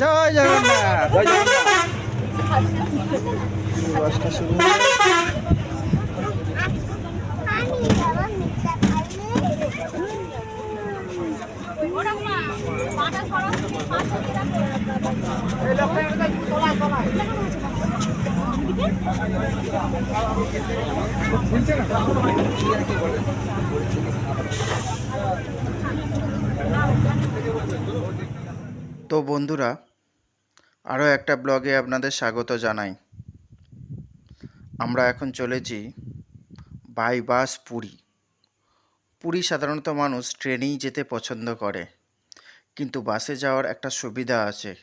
জয় জগন্নাথ জয় জগন্নাথ বাসটা শুরু হয়ে গেছে। তো বন্ধুরা, আরও একটা ব্লগে আপনাদের স্বাগত জানাই। আমরা এখন চলেছি বাই বাস পুরী। পুরী সাধারণত মানুষ ট্রেনেই যেতে পছন্দ করে। কিন্তু বাসে যাওয়ার একটা সুবিধা আছে।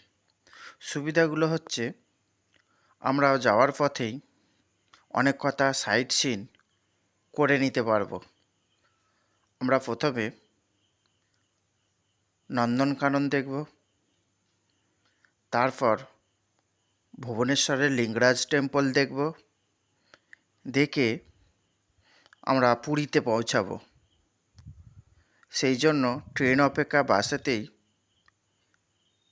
সুবিধাগুলো হচ্ছে আমরা যাওয়ার পথেই অনেক কথা সাইট সিন করে নিতে পারব। আমরা প্রথমে নন্দনকানন দেখব। তারপর ভুবনেশ্বরের লিঙ্গরাজ টেম্পল দেখব। দেখে আমরা পুরীতে পৌঁছাবো। সেই জন্য ট্রেন অপেক্ষা বাসেতেই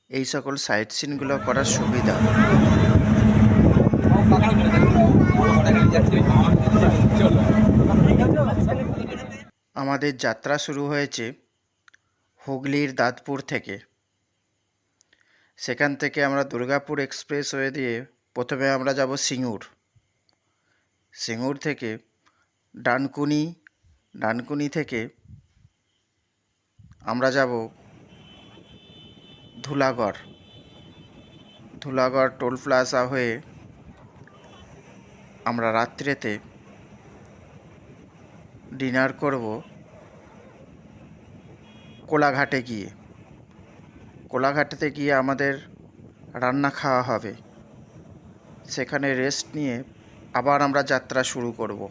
এই সকল সাইট সিনগুলো করার সুবিধা। আমাদের যাত্রা শুরু হয়েছে হুগলির দাঁতপুর থেকে। সেখান থেকে আমরা দুর্গাপুর এক্সপ্রেস হয়ে দিয়ে প্রথমে আমরা যাব সিঙ্গুর। সিঙ্গুর থেকে ডানকুনি ডানকুনি থেকে আমরা যাব ধুলাগড়। ধুলাগড় টোল প্লাজা হয়ে আমরা রাত্রেতে ডিনার করব কোলাঘাটে গিয়ে। কোলাঘাটেতে গিয়ে আমাদের রান্না খাওয়া হবে। সেখানে রেস্ট নিয়ে আবার আমরা যাত্রা শুরু করব।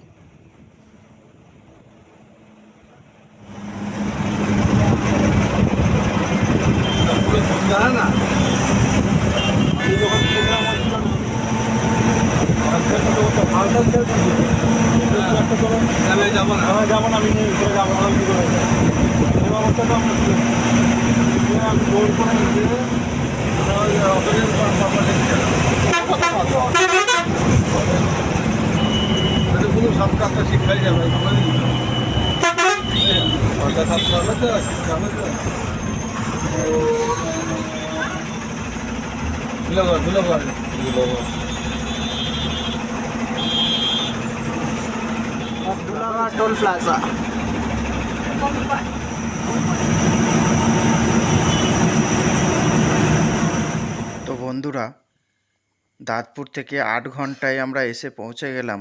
শিক্ষাই যাবে ধুলাগড় ধুলাগড় টোল প্লাজা। তো বন্ধুরা দাঁতপুর থেকে আট ঘন্টায় আমরা এসে পৌঁছে গেলাম।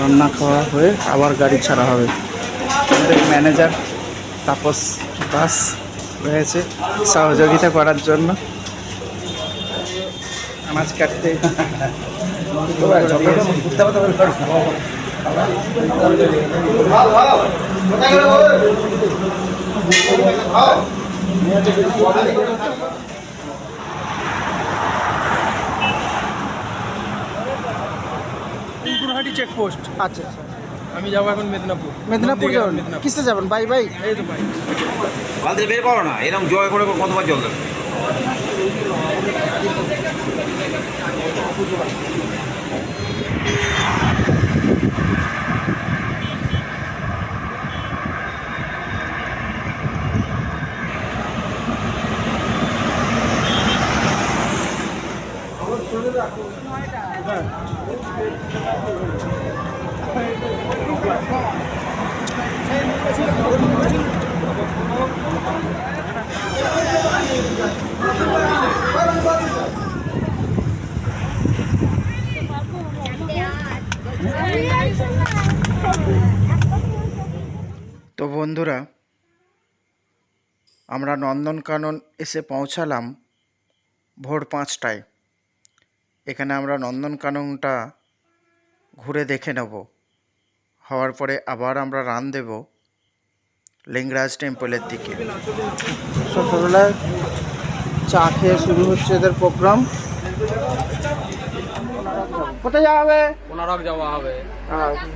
রান্না খাওয়া হয়ে আবার গাড়ি ছাড়া হবে আমাদের ম্যানেজার তাপস দাস রয়েছে সহযোগিতা করার জন্য আনাজ কাটতে গুরহাটি চেকপোস্ট আচ্ছা আচ্ছা। আমি যাব এখন মেদিনীপুর। মেদিনীপুর যাব যাবেন? কিসে যাবেন? Bye bye. এই তো ভাই ওখান থেকে বের করো না এরকম জয় করে কতবার জল দেবে? Thank হয় তো বন্ধুরা, আমরা নন্দনকানন এসে পৌঁছালাম ভোর পাঁচটায়। এখানে আমরা নন্দনকাননটা ঘুরে দেখে নেব। হওয়ার পরে আবার আমরা রান দেব লিঙ্গরাজ টেম্পলের দিকে। সকালবেলায় চা খেয়ে শুরু হচ্ছে এদের প্রোগ্রাম। কোথায় যাওয়া হবে? কোনারক যাওয়া হবে।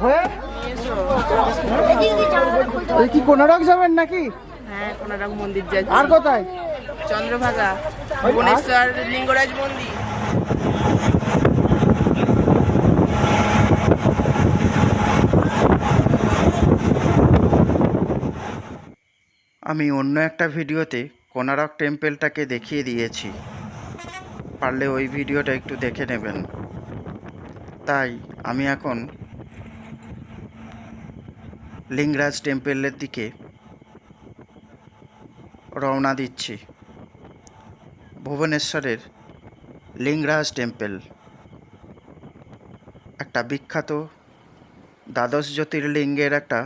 হয়ে এই কি কোনারক যাবেন নাকি? হ্যাঁ কোনারক মন্দির যাচ্ছি। আর কোথায়? চন্দ্রভাগা ভুবনেশ্বর লিঙ্গরাজ মন্দির। আমি অন্য একটা ভিডিওতে কোনারক টেম্পেলটাকে দেখিয়ে দিয়েছি। পারলে ওই ভিডিওটা একটু দেখে নেবেন। তাই আমি এখন লিঙ্গরাজ টেম্পলের দিকে রওনা দিচ্ছি। ভুবনেশ্বরের লিঙ্গরাজ টেম্পল। একটা বিখ্যাত দ্বাদশ জ্যোতির্লিঙ্গের একটা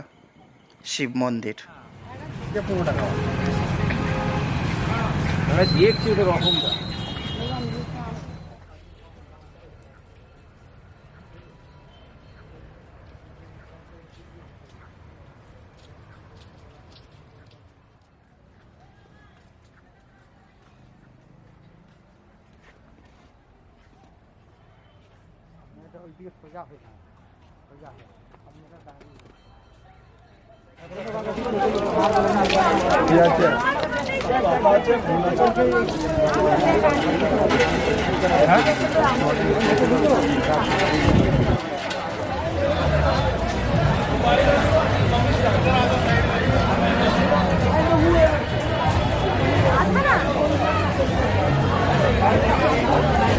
শিব মন্দির। দেখছি ওদের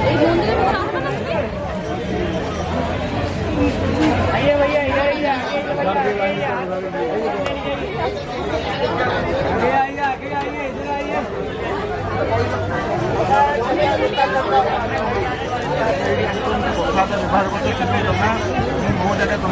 এই মন্দির भैया भैया इधर भैया आइए आइए आइए इधर आइए बहुत ज़्यादा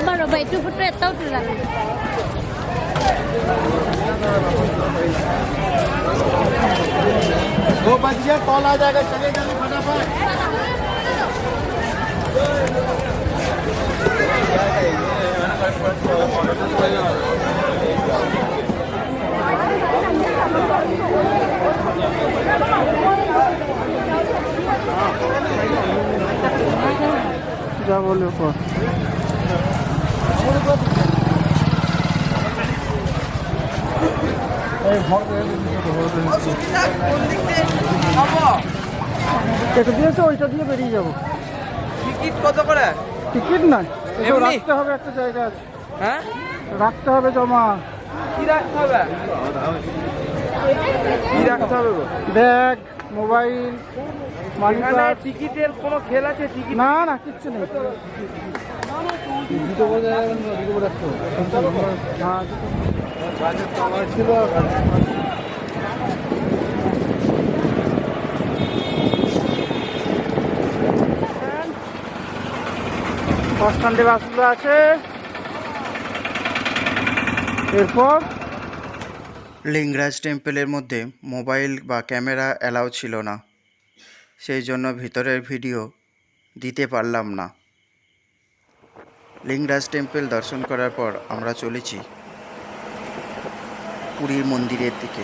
রবা রবা একটু ফুটো এটাও তুলে রাখো दो बज गया कॉल आ जाएगा चले जाने फटाफट যা বলে পর এটা দিয়েছে ওইটা দিয়ে বেরিয়ে যাব। টিকিট কত করে? টিকিট নাই রাখতে হবে একটা জায়গা আছে হ্যাঁ? রাখতে হবে জমা। কি রাখতে হবে? কি রাখতে হবে ব্যাগ মোবাইল মানি টিকিটের কোনো খেল আছে? টিকিট না না কিচ্ছু নেই। ছিল বাস বাসগুলো আছে এরপর লিঙ্গরাজ টেম্পলের মধ্যে মোবাইল বা ক্যামেরা অ্যালাউ ছিল না। সেই জন্য ভিতরের ভিডিও দিতে পারলাম না। লিঙ্গরাজ টেম্পল দর্শন করার পর আমরা চলেছি পুরীর মন্দিরের দিকে।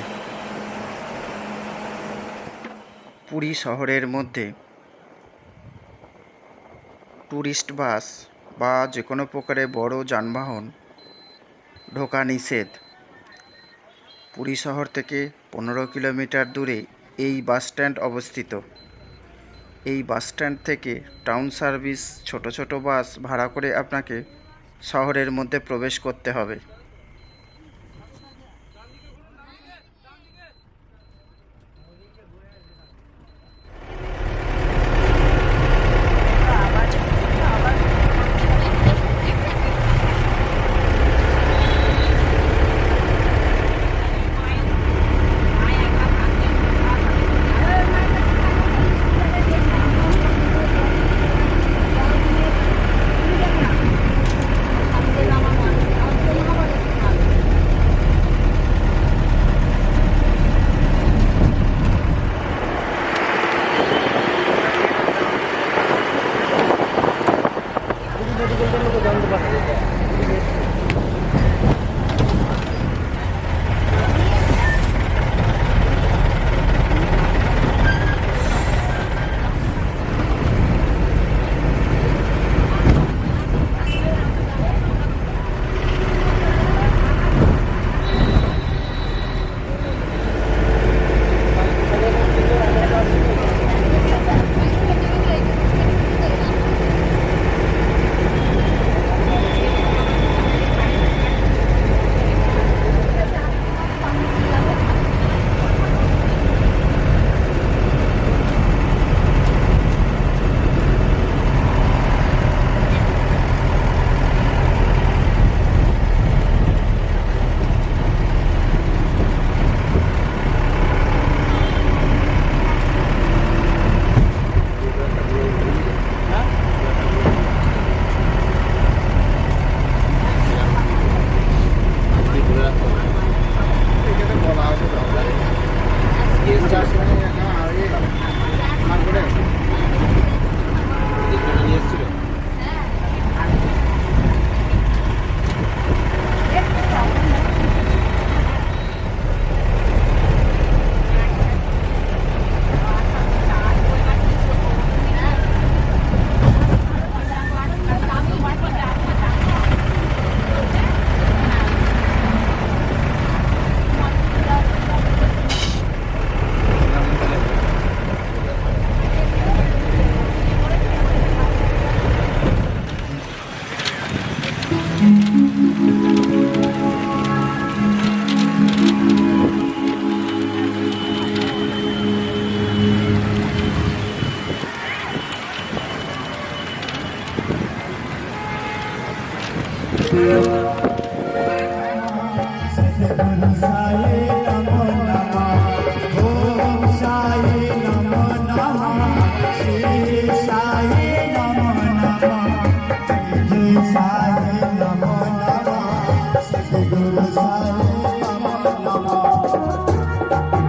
পুরী শহরের মধ্যে ট্যুরিস্ট বাস বা যে কোনো প্রকারের বড় যানবাহন ঢোকা নিষেধ। পুরী শহর থেকে পনেরো কিলোমিটার দূরে এই বাস স্ট্যান্ড অবস্থিত। এই বাস স্ট্যান্ড থেকে টাউন সার্ভিস, ছোট ছোট বাস ভাড়া করে আপনাকে শহরের মধ্যে প্রবেশ করতে হবে। দেখা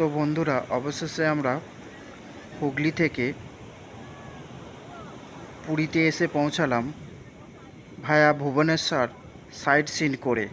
তো বন্ধুরা অবশেষে আমরা হুগলি থেকে পুরীতে এসে পৌঁছালাম ভায়া ভুবনেশ্বর সাইট সিন করে।